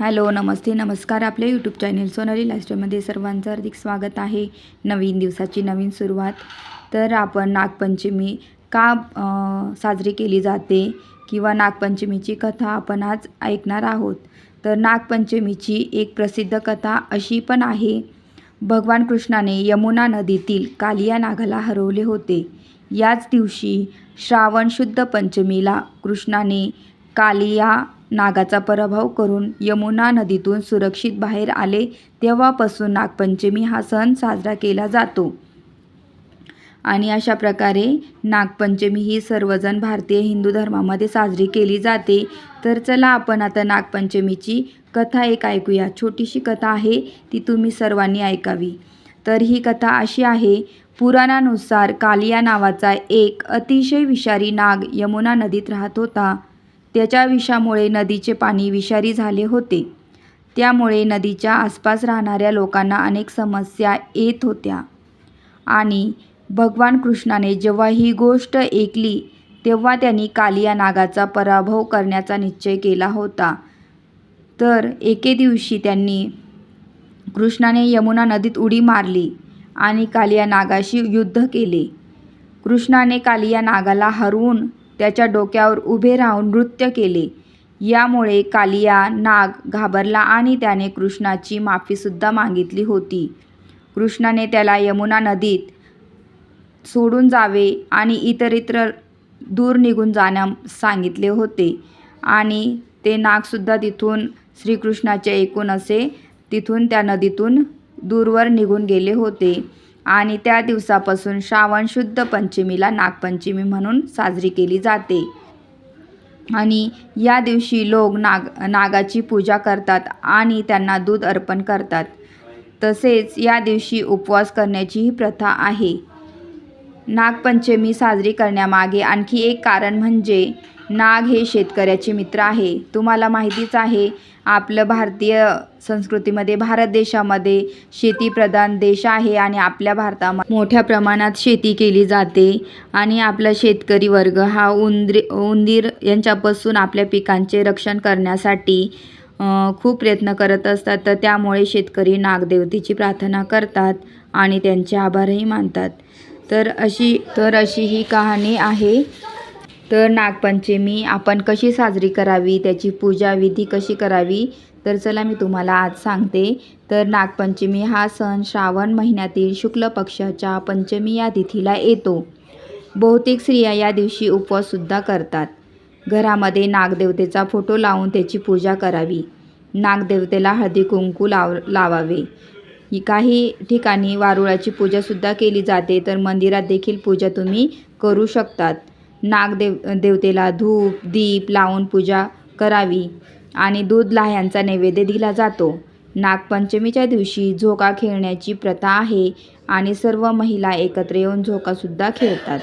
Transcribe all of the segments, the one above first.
Hello नमस्ते नमस्कार. आपल्या YouTube channel Sonali लाईफस्टाईलमध्ये सर्वांचं हार्दिक स्वागत आहे. नवीन दिवसाची नवीन सुरुवात. तर आपण नागपंचमी का साजरी केली जाते किंवा नागपंचमीची कथा आपण आज ऐकणार आहोत? तर नागपंचमीची एक प्रसिद्ध कथा अशी पण आहे. भगवान कृष्णाने यमुना नदीतील कालिया नागाला हरवले होते. याच दिवशी श्रावण शुद्ध पंचमीला कृष्णाने कालिया नागाचा पराभव करून यमुना नदीतून सुरक्षित बाहेर आले तेव्हापासून नागपंचमी हा सण साजरा केला जातो. आणि अशा प्रकारे नागपंचमी ही सर्वजण भारतीय हिंदू धर्मामध्ये साजरी केली जाते. तर चला आपण आता नागपंचमीची कथा एक ऐकूया. छोटीशी कथा आहे ती तुम्ही सर्वांनी ऐकावी. तर ही कथा अशी आहे पुराणानुसार कालिया नावाचा एक अतिशय विषारी नाग यमुना नदीत राहत होता. त्याच्या विषामुळे नदीचे पाणी विषारी झाले होते. त्यामुळे नदीच्या आसपास राहणाऱ्या लोकांना अनेक समस्या येत होत्या. आणि भगवान कृष्णाने जेव्हा ही गोष्ट ऐकली तेव्हा त्यांनी कालिया नागाचा पराभव करण्याचा निश्चय केला होता. तर एके दिवशी त्यांनी कृष्णाने यमुना नदीत उडी मारली आणि कालिया नागाशी युद्ध केले. कृष्णाने कालिया नागाला हरवून त्याच्या डोक्यावर उभे राहून नृत्य केले. यामुळे कालिया नाग घाबरला आणि त्याने कृष्णाची माफीसुद्धा मागितली होती. कृष्णाने त्याला यमुना नदीत सोडून जावे आणि इतरत्र दूर निघून जाण्यास सांगितले होते आणि ते नागसुद्धा तिथून श्रीकृष्णाचे ऐकून असे तिथून त्या नदीतून दूरवर निघून गेले होते. आणि त्या दिवसापासून श्रावण शुद्ध पंचमीला नागपंचमी म्हणून साजरी केली जाते. आणि या दिवशी लोक नाग नागाची पूजा करतात आणि त्यांना दूध अर्पण करतात. तसेच या दिवशी उपवास करण्याचीही प्रथा आहे. नागपंचमी साजरी करण्यामागे आणखी एक कारण म्हणजे नाग हे शेतकऱ्याचे मित्र आहे. तुम्हाला माहितीच आहे आपलं भारतीय संस्कृतीमध्ये भारत देशामध्ये शेतीप्रधान देश आहे आणि आपल्या भारतामध्ये मोठ्या प्रमाणात शेती केली जाते आणि आपला शेतकरी वर्ग हा उंदरी उंदीर यांच्यापासून आपल्या पिकांचे रक्षण करण्यासाठी खूप प्रयत्न करत असतात. तर त्यामुळे शेतकरी नागदेवतेची प्रार्थना करतात आणि त्यांचे आभारही मानतात. तर अशी तर अशी ही कहाणी आहे. तर नागपंचमी आपण कशी साजरी करावी त्याची पूजा विधी कशी करावी तर चला मी तुम्हाला आज सांगते. तर नागपंचमी हा सण श्रावण महिन्यातील शुक्ल पक्षाच्या पंचमी या तिथीला येतो. बहुतेक स्त्रिया या दिवशी उपवाससुद्धा करतात. घरामध्ये नागदेवतेचा फोटो लावून त्याची पूजा करावी. नागदेवतेला हळदी कुंकू लाव लावावे. ही काही ठिकाणी वारुळाची पूजासुद्धा केली जाते. तर मंदिरात देखील पूजा तुम्ही करू शकतात. नागदेव देवतेला धूप दीप लावून पूजा करावी आणि दूध लाह्यांचा नैवेद्य दिला जातो. नागपंचमीच्या दिवशी झोका खेळण्याची प्रथा आहे आणि सर्व महिला एकत्र येऊन झोकासुद्धा खेळतात.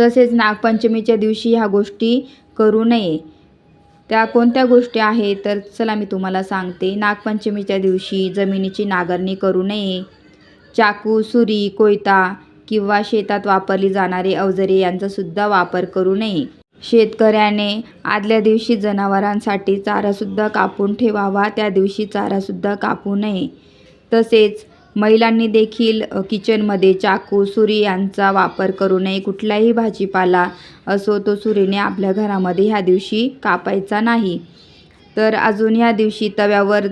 तसेच नागपंचमीच्या दिवशी ह्या गोष्टी करू नये. त्या कोणत्या गोष्टी आहेत तर चला मी तुम्हाला सांगते. नागपंचमीच्या दिवशी जमिनीची नांगरणी करू नये. चाकू सुरी कोयता किंवा शेतात वापरली जाणारी अवजरे यांचासुद्धा वापर करू नये. शेतकऱ्याने आदल्या दिवशी जनावरांसाठी चारासुद्धा कापून ठेवावा त्या दिवशी चारासुद्धा कापू नये. तसेच महिलांनी देखील किचनमध्ये चाकू सुरी यांचा वापर करू नये कुठलाही भाजीपाला असो तो सुरीने आपल्या घरामध्ये ह्या दिवशी कापायचा नाही. तर अजून ह्या दिवशी तव्यावर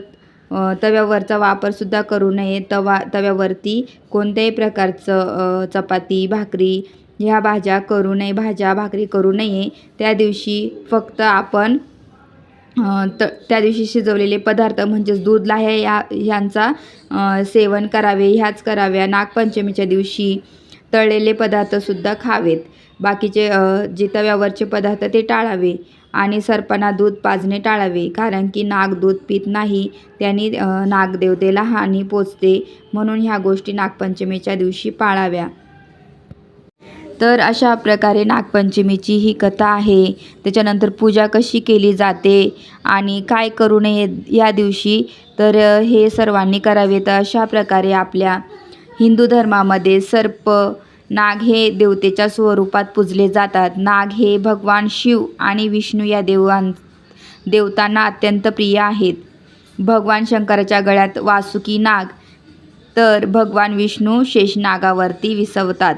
तव्यावरचा वापरसुद्धा करू नये. तवा तव्यावरती कोणत्याही प्रकारचं चपाती भाकरी ह्या भाज्या करू नये भाज्या भाकरी करू नये. त्या दिवशी फक्त आपण त त्या दिवशी शिजवलेले पदार्थ म्हणजेच दूध लाह्या या ह्यांचा सेवन करावे ह्याच कराव्या. नागपंचमीच्या दिवशी तळलेले पदार्थसुद्धा खावेत. बाकीचे जे तव्यावरचे पदार्थ ते टाळावे आणि सर्पांना दूध पाजणे टाळावे. कारण की नाग दूध पित नाही त्यांनी नागदेवतेला हानी पोचते म्हणून ह्या गोष्टी नागपंचमीच्या दिवशी पाळाव्या. तर अशा प्रकारे नागपंचमीची ही कथा आहे. त्याच्यानंतर पूजा कशी केली जाते आणि काय करू नये या दिवशी तर हे सर्वांनी करावे. तर अशा प्रकारे आपल्या हिंदू धर्मामध्ये सर्प नाग हे देवतेच्या स्वरूपात पूजले जातात. नाग हे भगवान शिव आणि विष्णू या देवां देवतांना अत्यंत प्रिय आहेत. भगवान शंकराच्या गळ्यात वासुकी नाग तर भगवान विष्णू शेषनागावरती विसवतात.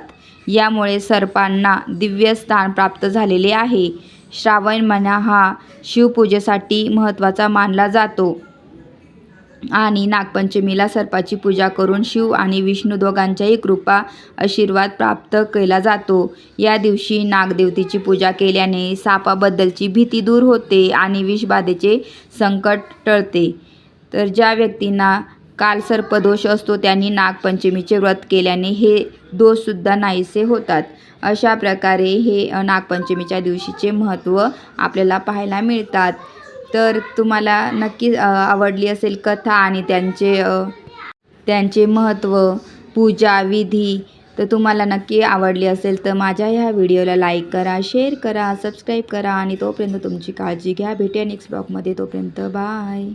यामुळे सर्पांना दिव्य स्थान प्राप्त झालेले आहे. श्रावण महिना हा शिवपूजेसाठी महत्त्वाचा मानला जातो. आणि नागपंचमीला सर्पाची पूजा करून शिव आणि विष्णू दोघांच्याही कृपा आशीर्वाद प्राप्त केला जातो. या दिवशी नागदेवतेची पूजा केल्याने सापाबद्दलची भीती दूर होते आणि विषबाधेचे संकट टळते. तर ज्या व्यक्तींना काल सर्पदोष असतो त्यांनी नागपंचमीचे व्रत केल्याने हे दोषसुद्धा नाहीसे होतात. अशा प्रकारे हे नागपंचमीच्या दिवशीचे महत्त्व आपल्याला पाहायला मिळतात. तर तुम्हाला नक्की आवडली असेल कथा आणि त्यांचे त्यांचे महत्त्व पूजा विधी तर तुम्हाला नक्की आवडली असेल तर माझ्या ह्या व्हिडिओला लाईक करा शेअर करा सबस्क्राईब करा आणि तोपर्यंत तुमची काळजी घ्या. भेटूया नेक्स्ट ब्लॉगमध्ये. तोपर्यंत बाय.